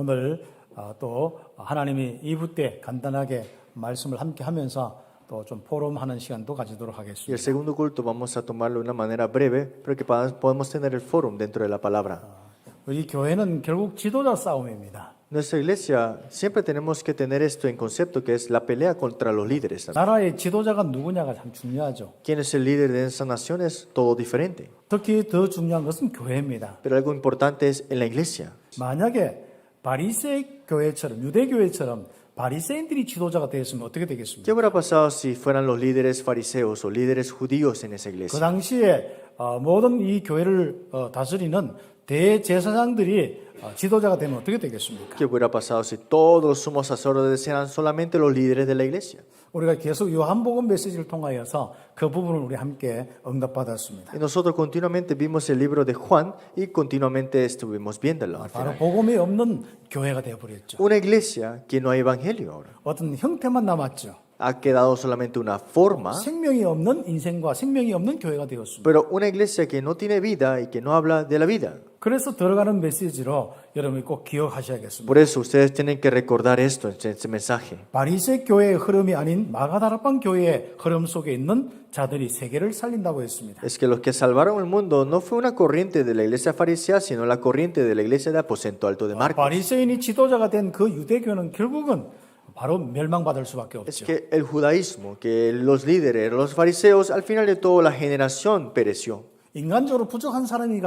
오늘 어, 또 하나님이 2부 때 간단하게 말씀을 함께 하면서 또 좀 포럼하는 시간도 가지도록 Y el 하겠습니다. segundo culto vamos a tomarlo de una manera breve, pero que podemos tener el fórum dentro de la palabra. 우리 교회는 결국 지도자 싸움입니다. Nuestra iglesia siempre tenemos que tener esto en concepto, que es la pelea contra los líderes. 나라의 지도자가 누구냐가 참 중요하죠. ¿Quién es el líder de esa nación? Es todo diferente. 특히 더 중요한 것은 교회입니다. Pero algo importante es en la iglesia. 만약에 바리새 교회처럼 유대 교회처럼 바리새인들이 지도자가 되었으면 어떻게 되겠습니까? ¿Qué hubiera pasado si fueran los líderes fariseos o líderes judíos en esa 그 iglesia? 당시에 어, 모든 이 교회를 어, 다스리는 대제사장들이 어, 지도자가 되면 어떻게 되겠습니까? ¿Qué hubiera pasado si todos los sumos sacerdotes eran solamente los líderes de la iglesia? 우리가 계속 요한복음 메시지를 통하여서 그 부분을 우리 함께 응답받았습니다. Nosotros continuamente vimos el libro de Juan y continuamente estuvimos viéndolo. 바로. 복음이 없는 교회가 되어 버렸죠. Una iglesia que no hay evangelio ahora. 어떤 형태만 남았죠. Ha quedado solamente una forma, 생명이 없는 인생과 생명이 없는 교회가 되었습니다. pero una iglesia que no tiene vida y que no habla de la vida. 그래서 들어가는 메시지로 여러분이 꼭 기억하셔야겠습니다. Por eso ustedes tienen que recordar esto, este este mensaje. 바리새 교회의 흐름이 아닌 마가다라방 교회의 흐름 속에 있는 자들이 세계를 살린다고 했습니다. Es que los que salvaron el mundo no fue una corriente de la iglesia farisea, sino la corriente de la iglesia de aposento alto de Marcos. 바리새인이 지도자가 된 그 유대교는 결국은 바로 멸망받을 수밖에 Es 없죠. que el judaísmo, que los líderes, los fariseos, al final de todo la generación pereció. 인간적으로 부족한 사람이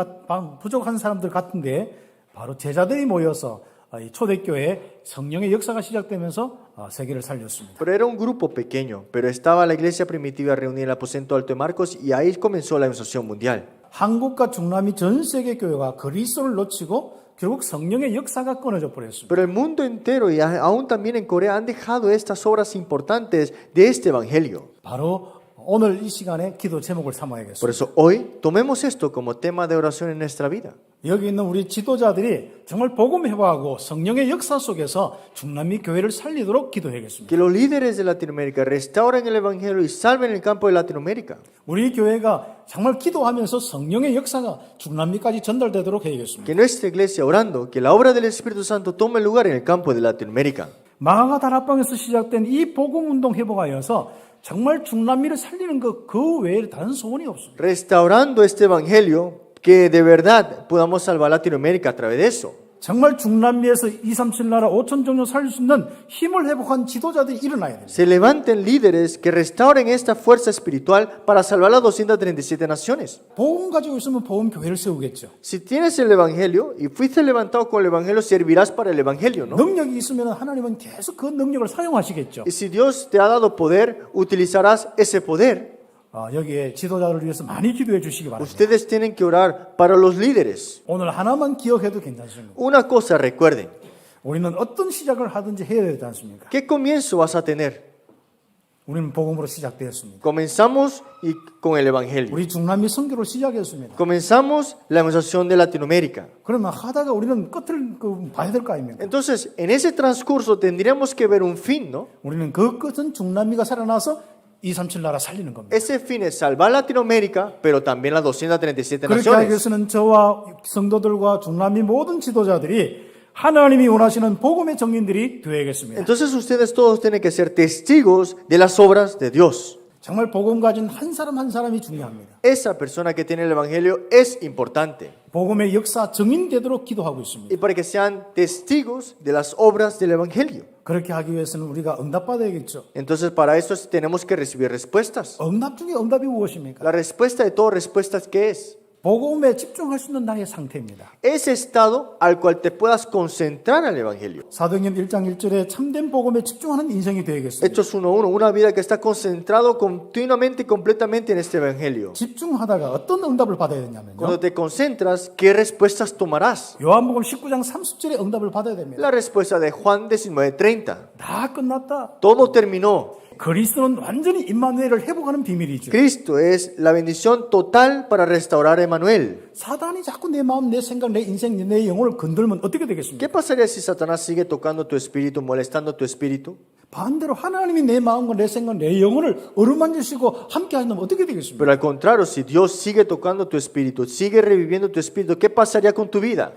부족한 사람들 같은데 바로 제자들이 모여서 아, 이 초대교회 성령의 역사가 시작되면서 아, 세계를 살렸습니다. Pero era un grupo pequeño, pero estaba la iglesia primitiva reunida en el aposento alto de Marcos y ahí comenzó la evangelización mundial. 한국과 중남미 전 세계 교회가 그리스도를 놓치고 결국 성령의 역사가 끊어져 버렸습니다. Pero el mundo entero y a- aún también en Corea han dejado estas obras importantes de este evangelio. 바로 오늘 이 시간에 기도 제목을 삼아야겠습니다. Por eso hoy tomemos esto como tema de oración en nuestra vida. 여기 있는 우리 지도자들이 정말 복음 회복하고 성령의 역사 속에서 중남미 교회를 살리도록 기도해야겠습니다. Que los líderes de Latinoamérica restauren el evangelio y salven el campo de Latinoamérica. 우리 교회가 정말 기도하면서 성령의 역사가 중남미까지 전달되도록 해야겠습니다. Que nuestra iglesia orando, que la obra del Espíritu Santo tome lugar en el campo de Latinoamérica. 마가가 다락방에서 시작된 이 복음 운동 회복하여서 정말 중남미를 살리는 것 그 외에 다른 소원이 없습니다. Restaurando este evangelio, que de verdad podamos salvar Latinoamérica a través de eso. 정말 중남미에서 2, 3, 7 나라 5천 종류 살릴 수 있는 힘을 회복한 지도자들이 일어나야 됩니다. Se levanten líderes que restauren esta fuerza espiritual para salvar las 237 naciones. 복음 가지고 있으면 복음 교회를 세우겠죠. Si tienes el evangelio y fuiste levantado con el evangelio, servirás para el evangelio, ¿no? 능력이 있으면 하나님은 계속 그 능력을 사용하시겠죠. Y si Dios te ha dado poder, utilizarás ese poder. 아, 여기에 지도자를 위해서 많이 기도해 주시기 바랍니다. Ustedes tienen que orar para los líderes. 오늘 하나만 기억해도 괜찮습니다. Una cosa recuerden, 우리는 어떤 시작을 하든지 해야 되지 않습니까? ¿qué comienzo vas a tener? 우리는 복음으로 시작되었습니다. Comenzamos y con el evangelio. 우리 중남미 선교로 시작했습니다. Comenzamos la evangelización de Latinoamérica. 그러면 하다가 우리는 끝을 그 봐야 될 거 아닙니까? Entonces, en ese transcurso tendríamos que ver un fin, ¿no? 우리는 그 끝은 중남미가 살아나서 2, 3, 7 나라 살리는 겁니다. Ese fin es salvar Latinoamérica, pero también las 237 그렇게 하기 naciones. 위해서는 저와 성도들과 중남미 모든 지도자들이 하나님이 원하시는 복음의 정인들이 되어야겠습니다. Entonces ustedes todos tienen que ser testigos de las obras de Dios. 정말 복음 가진 한 사람 한 사람이 중요합니다. Esa persona que tiene el Evangelio es importante. 복음의 역사 정인되도록 기도하고 있습니다. Y para que sean testigos de las obras del Evangelio. 그렇게 하기 위해서는 우리가 응답받아야겠죠. Entonces para eso tenemos que recibir respuestas. 응답 중에 응답이 무엇입니까? La respuesta de todas respuestas, ¿qué es? 복음에 집중할 수 있는 나의 상태입니다. Ese estado al cual te puedas concentrar al Evangelio. 사도행전 1장 1절에 참된 복음에 집중하는 인생이 되어야겠습니다. Hechos 1.1, una vida que está concentrado continuamente y completamente en este Evangelio. 집중하다가 어떤 응답을 받아야 되냐면요. Cuando te concentras, ¿qué respuestas tomarás? 요한복음 19장 30절에 응답을 받아야 됩니다. La respuesta de Juan 19.30. 다 끝났다. Todo terminó. 그리스도는 완전히 임마누엘을 회복하는 비밀이죠. Cristo es la bendición total para restaurar a Emanuel. 사단이 자꾸 내 마음, 내 생각, 내 인생, 내 영혼을 건들면 어떻게 되겠습니까? ¿Qué pasaría si Satanás sigue tocando tu espíritu, molestando tu espíritu? 반대로 하나님이 내 마음과 내 생각, 내 영혼을 어루만지시고 함께 하시면 어떻게 되겠습니까? Pero al contrario, si Dios sigue tocando tu espíritu, sigue reviviendo tu espíritu, ¿qué pasaría con tu vida?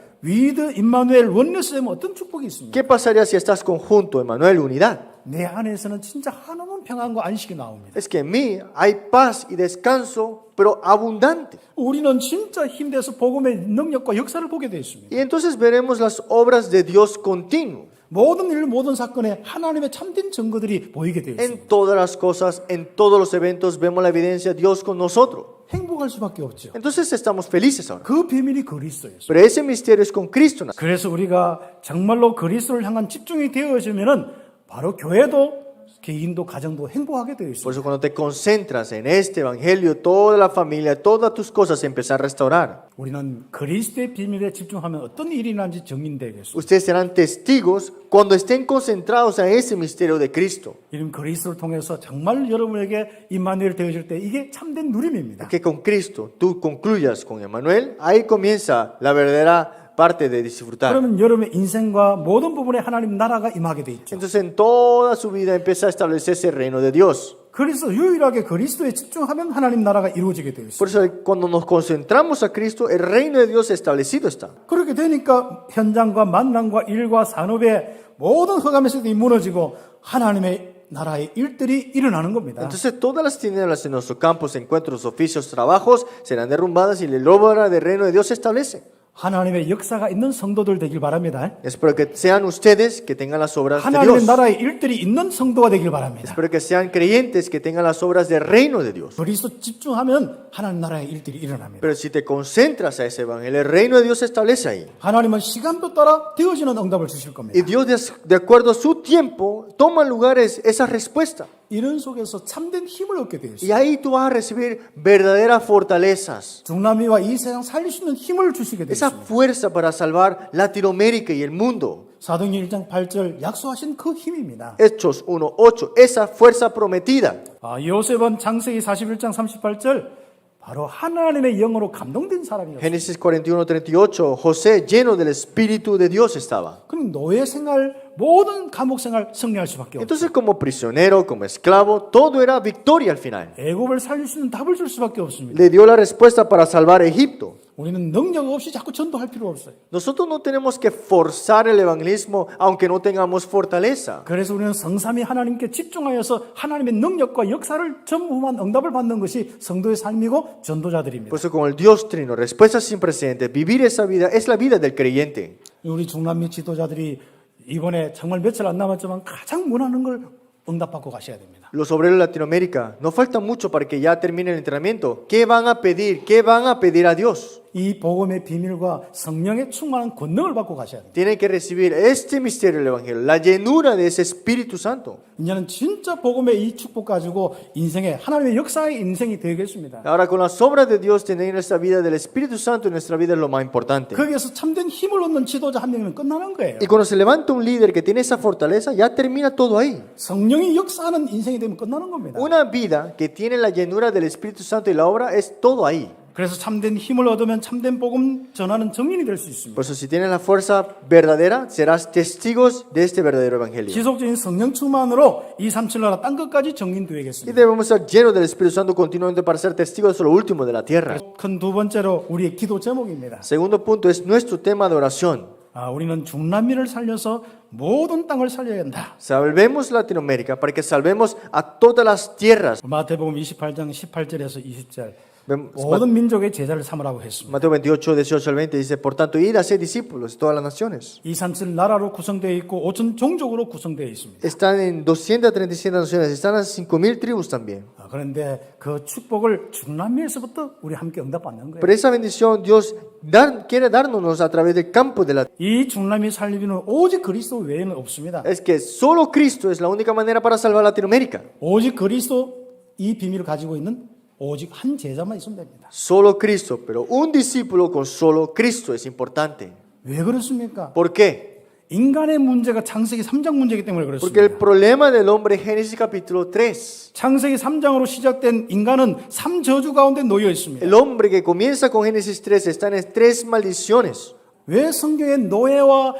¿Qué pasaría si estás conjunto, Emmanuel, unidad? 내 안에서는 진짜 한없는 평안과 안식이 나옵니다. Es que en mí hay paz y descanso, pero abundante. 우리는 진짜 힘내서 복음의 능력과 역사를 보게 되어 있습니다. Y entonces veremos las obras de Dios continuo. 모든 일, 모든 사건에 하나님의 참된 증거들이 보이게 되어 있습니다. En todas las cosas, en todos los eventos, vemos la evidencia de Dios con nosotros. 행복할 수밖에 없죠. Entonces estamos felices ahora. 그 비밀이 그리스도였어요. Pero ese misterio es con Cristo. 그래서 우리가 정말로 그리스도를 향한 집중이 되어지면은 바로 교회도 개인도 가정도 행복하게 되어 Por 있습니다. eso cuando te concentras en este evangelio, toda la familia, todas tus cosas se empiezan a restaurar. 우리는 그리스도의 비밀에 집중하면 어떤 일이 난지 증인되겠습니다. Ustedes serán testigos cuando estén concentrados en ese misterio de Cristo. 이런 그리스도를 통해서 정말 여러분에게 임마누엘 되어질 때 이게 참된 누림입니다. Que con Cristo tú concluyas con Emmanuel, ahí comienza la verdadera parte de disfrutar. 그러면 여러분의 인생과 모든 부분에 하나님 나라가 임하게 돼 있죠. Entonces en toda su vida empieza a establecerse el reino de Dios. 그래서 유일하게 그리스도에 집중하면 하나님 나라가 이루어지게 되어 있습니다. Por eso cuando nos concentramos a Cristo, el reino de Dios establecido está. 그렇게 되니까 현장과 만남과 일과 산업의 모든 흑암의 세력이 무너지고 하나님의 나라의 일들이 일어나는 겁니다. Entonces todas las tinieblas en nuestros campos, encuentros, oficios, trabajos serán derrumbadas y la obra del reino de Dios se establece. 하나님의 역사가 있는 성도들 되길 바랍니다. Espero que sean ustedes que tengan las obras de 하나님의 Dios. 나라의 일들이 있는 성도가 되길 바랍니다. Espero que sean creyentes que tengan las obras del reino de Dios. 그리스도 집중하면 하나님 나라의 일들이 일어납니다. Pero si te concentras a ese evangelio, el reino de Dios se establece ahí. 하나님은 시간도 따라 되어지는 응답을 주실 겁니다. Y Dios, de, de acuerdo a su tiempo, toma lugares esa respuesta. 이런 속에서 참된 힘을 얻게 되어 있습니다. Y ahí tú vas a recibir verdaderas fortalezas. 중남미와 이 세상 살릴 수 있는 힘을 주시게 되어 Esa 있습니다. fuerza para salvar Latinoamérica y el mundo. 사도행 1장 8절 약속하신 그 힘입니다. Hechos 1.8. Esa fuerza prometida. 아, 요셉은 창세기 41장 38절 바로 하나님의 영으로 감동된 사람이었어요. Génesis 41.38. José, lleno del Espíritu de Dios, estaba. 그럼 노예 생활, 모든 감옥 생활 승리할 수밖에 없어요. Entonces, como prisionero, como esclavo, todo era victoria al final. 애굽을 살릴 수 있는 답을 줄 수밖에 없습니다. Le dio la respuesta para salvar a Egipto. 우리는 능력 없이 자꾸 전도할 필요 없어요. Nosotros no tenemos que forzar el evangelismo aunque no tengamos fortaleza. 그래서 우리는 성삼위 하나님께 집중하여서 하나님의 능력과 역사를 전무한 응답을 받는 것이 성도의 삶이고 전도자들입니다. Por eso con el Dios Trino, respuesta sin precedentes, vivir esa vida es la vida del creyente. 우리 중남미 지도자들이 이번에 정말 며칠 안 남았지만 가장 원하는 걸 응답받고 가셔야 됩니다. Los obreros de Latinoamérica, no falta mucho para que ya termine el entrenamiento. ¿Qué van a pedir? ¿Qué van a pedir a Dios? 이 복음의 비밀과 성령의 충만한 권능을 받고 가셔야 됩니다. Tienen que recibir este misterio del Evangelio, la llenura de ese Espíritu Santo. 이제는 진짜 복음의 이 축복 가지고 인생의 하나님의 역사의 인생이 되겠습니다. Ahora con las obras de Dios, tener nuestra vida del Espíritu Santo en nuestra vida es lo más importante. 거기에서 참된 힘을 얻는 지도자 한 명이면 끝나는 거예요. Y cuando se levanta un líder que tiene esa fortaleza, ya termina todo ahí. 성령이 역사하는 인생이 되면 끝나는 겁니다. Una vida que tiene la llenura del Espíritu Santo y la obra es todo ahí. 그래서 참된 힘을 얻으면 참된 복음 전하는 정인이 될 수 있습니다. Por eso si tienes la fuerza verdadera, serás testigos de este verdadero evangelio. 지속적인 성령 충만으로 2, 3, 7 나라 땅 끝까지 Y 정인되겠습니다. debemos ser llenos del Espíritu Santo continuamente para ser testigos de lo último de la tierra. 큰 두 번째로 우리의 기도 제목입니다. Segundo punto es nuestro tema de oración. 아, 우리는 중남미를 살려서 모든 땅을 살려야 한다. Salvemos Latinoamérica para que salvemos a todas las tierras. 마태복음 28장 18절에서 20절 모든 민족의 제자를 삼으라고 했습니다. Mateo 28, 18 al 20 dice, por tanto, id a ser discípulos todas las naciones. 2, 3, 7 나라로 구성되어 있고 5천 종족으로 구성되어 있습니다. Están en 237 naciones, están en 5.000 tribus también. 아, 그런데 그 축복을 중남미에서부터 우리 함께 응답받는 거예요. Pero esa bendición Dios dar- quiere darnos a través del campo de la... 이 중남미 살리비는 오직 그리스도 외에는 없습니다. Es que solo Cristo es la única manera para salvar Latinoamérica. 오직 그리스도 이 비밀을 가지고 있는 오직 한 제자만 있으면 됩니다. Solo Cristo, pero un discípulo con solo Cristo es importante. 왜 그렇습니까? ¿Por qué? 인간의 문제가 창세기 3장 문제이기 때문에 Porque el 그렇습니다. problema del hombre Génesis capítulo 3, 창세기 3장으로 시작된 인간은 삼 저주 가운데 놓여 있습니다. el hombre que comienza con Génesis 3 está en tres maldiciones. 왜 성경에 노예와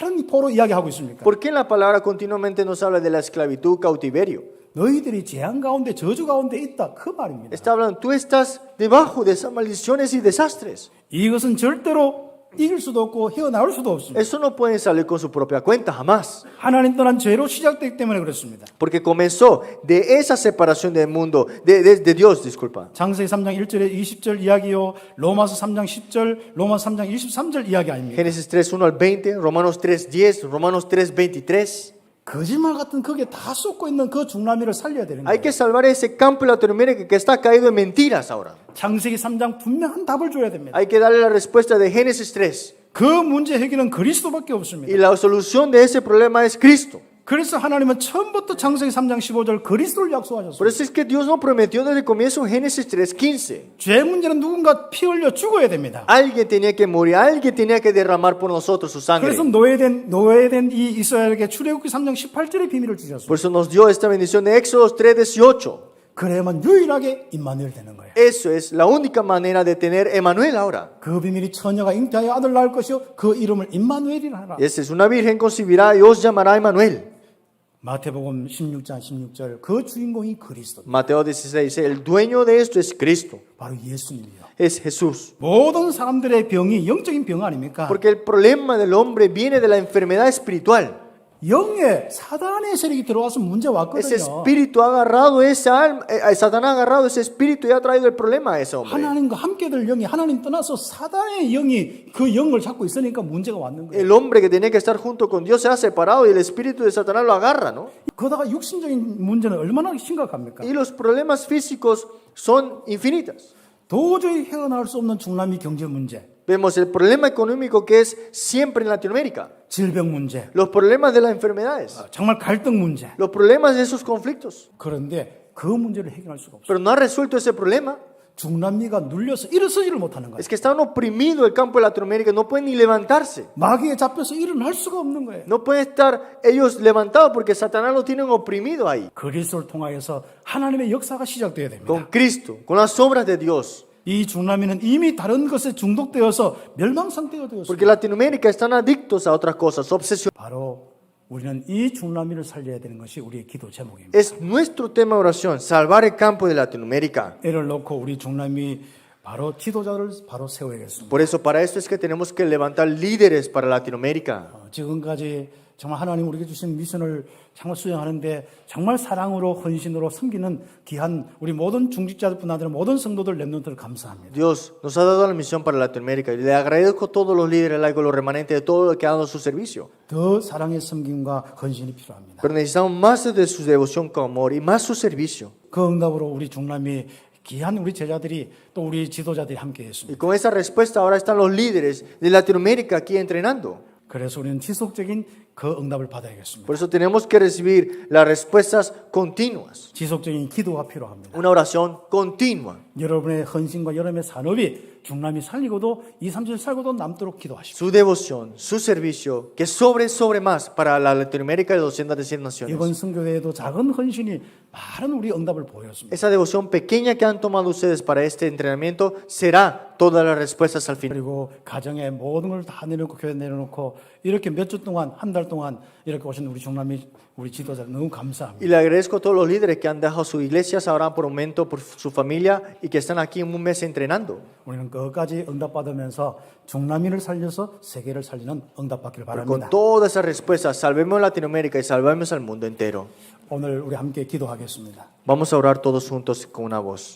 많은 포로 이야기하고 있습니까? ¿Por qué en la palabra continuamente nos habla de la esclavitud, cautiverio? 너희들이 재앙 가운데 저주 가운데 있다 그 말입니다. Está hablando, tú estás debajo de esas maldiciones y desastres. 이것은 절대로 이길 수도 없고 헤어나올 수도 없습니다. Eso no pueden salir con su propia cuenta, jamás. 하나님 떠난 죄로 시작되기 때문에 그렇습니다. Porque comenzó de esa separación del mundo, de, de- de Dios, disculpa. 장세기 3장 1절에 20절 이야기요. 로마서 3장 10절, 로마서 3장 23절 이야기 아닙니까? Génesis 3, 1 al 20, Romanos 3, 10, Romanos 3, 23. 거짓말 같은 거기에 다 쏟고 있는 그 중남미를 살려야 되는 Hay 거예요. que salvar ese campo Latinoamérica que está caído en mentiras ahora. 장세기 3장 분명한 답을 줘야 됩니다. Hay que darle la respuesta de Génesis 3. 그 문제 해결은 그리스도밖에 Y 없습니다. la solución de ese problema es Cristo. 그래서 하나님은 처음부터 장세기 3장 15절 그리스도를 약속하셨어요. eso es que Dios nos prometió desde el comienzo en Génesis 3, 15. 죄 문제는 누군가 피 흘려 죽어야 됩니다. Alguien tenía que morir, alguien tenía que derramar por nosotros su sangre. 그래서 노예된 노예된 이 이스라엘에게 출애굽기 3장 18절의 비밀을 주셨어요. Por eso nos dio esta bendición de Éxodo 3, 18. 그래야만 유일하게 임마누엘 되는 거예요. Eso es la única manera de tener Emanuel ahora. 그 비밀이 처녀가 잉태하여 아들 낳을 것이요 그 이름을 임마누엘이라 하라. Esa es una virgen concebirá y os llamará Emanuel. 마태복음 16장 16절 그 주인공이 그리스도 Mateo 16 dice, el dueño de esto es Cristo, 바로 예수님이요. es Jesús. 모든 사람들의 병이 영적인 병 아닙니까? Porque el problema del hombre viene de la enfermedad espiritual. 영에 사단의 세력이 들어와서 문제 Ese 왔거든요. espíritu ha agarrado esa alma, eh, Satanás ha agarrado ese espíritu y ha traído el problema a ese hombre. 하나님과 함께 될 영이 하나님 떠나서 사단의 영이 그 영을 잡고 있으니까 문제가 왔는 거예요. El hombre que tenía que estar junto con Dios se ha separado y el espíritu de Satanás lo agarra, ¿no? 그러다가 육신적인 문제는 얼마나 심각합니까? Y los problemas físicos son infinitos. 도저히 헤어나올 수 없는 중남미 경제 문제, Vemos el problema económico que es siempre en Latinoamérica, 질병 문제, los problemas de las enfermedades, 정말 갈등 문제. los problemas de esos conflictos. 그런데 그 문제를 해결할 수가 없어요. Pero no ha resuelto ese problema. 중남미가 눌려서 일어서지를 못하는 거예요. Es que están oprimidos el campo de Latinoamérica, no pueden ni levantarse. 마귀에 잡혀서 일어날 수가 없는 거예요. No pueden estar ellos levantados porque Satanás los tienen oprimido ahí. 그리스도를 통하여서 하나님의 역사가 시작돼야 됩니다. Con Cristo, con las obras de Dios. 이 중남미는 이미 다른 것에 중독되어서 멸망 상태가 되었습니다. Porque Latinoamérica están adictos a otras cosas, obsesionados. 바로 우리는 이 중남미를 살려야 되는 것이 우리의 기도 제목입니다. Es nuestro tema de oración, salvar el campo de Latinoamérica. 이를 놓고 우리 중남미 바로 지도자를 바로 세워야겠습니다. Por eso, para esto es que tenemos que levantar líderes para Latinoamérica. 어, 지금까지 정말 하나님 우리에게 주신 미션을 정말 수행하는데 정말 사랑으로 헌신으로 섬기는 귀한 우리 모든 중직자들뿐 아니라 모든 성도들 랩런트를 감사합니다. Dios nos ha dado la misión para Latinoamérica y le agradezco a todos los líderes laicos, los remanentes de todo lo que ha dado su servicio. 더 사랑의 섬김과 헌신이 필요합니다. Pero necesitamos más de su devoción con amor y más su servicio. 그 응답으로 우리 중남미 귀한 우리 제자들이 또 우리 지도자들이 함께 했습니다. Y con esa respuesta ahora están los líderes de Latinoamérica aquí entrenando. 그래서 우리는 지속적인 그 응답을 받아야겠습니다. Por eso tenemos que recibir las respuestas continuas. 지속적인 기도가 필요합니다. Una oración continua. 여러분의 헌신과 여러분의 산업이 중남이 살리고도 2, 3일 살고도 남도록 기도하십시오. Su devoción, su servicio, que sobre, sobre más para la Latinoamérica y 210 naciones. 이번 선교회에도 작은 헌신이 많은 우리 응답을 보였습니다. Esa devoción pequeña que han tomado ustedes para este entrenamiento será todas las respuestas al final. 그리고 가정에 모든 걸 다 내려놓고 교회 내려놓고 이렇게 몇 주 동안 한 달 동안 이렇게 오신 우리 중남미 우리 지도자 너무 감사합니다. Y le agradezco a todos los líderes que han dejado sus iglesias ahora por un momento, por su familia y que están aquí en un mes entrenando. 우리는 끝까지 응답받으면서 중남미를 살려서 세계를 살리는 응답받기를 Pero 바랍니다. con todas esas respuestas, salvemos Latinoamérica y salvemos al mundo entero. 오늘 우리 함께 기도하겠습니다. Vamos a orar todos juntos con una voz.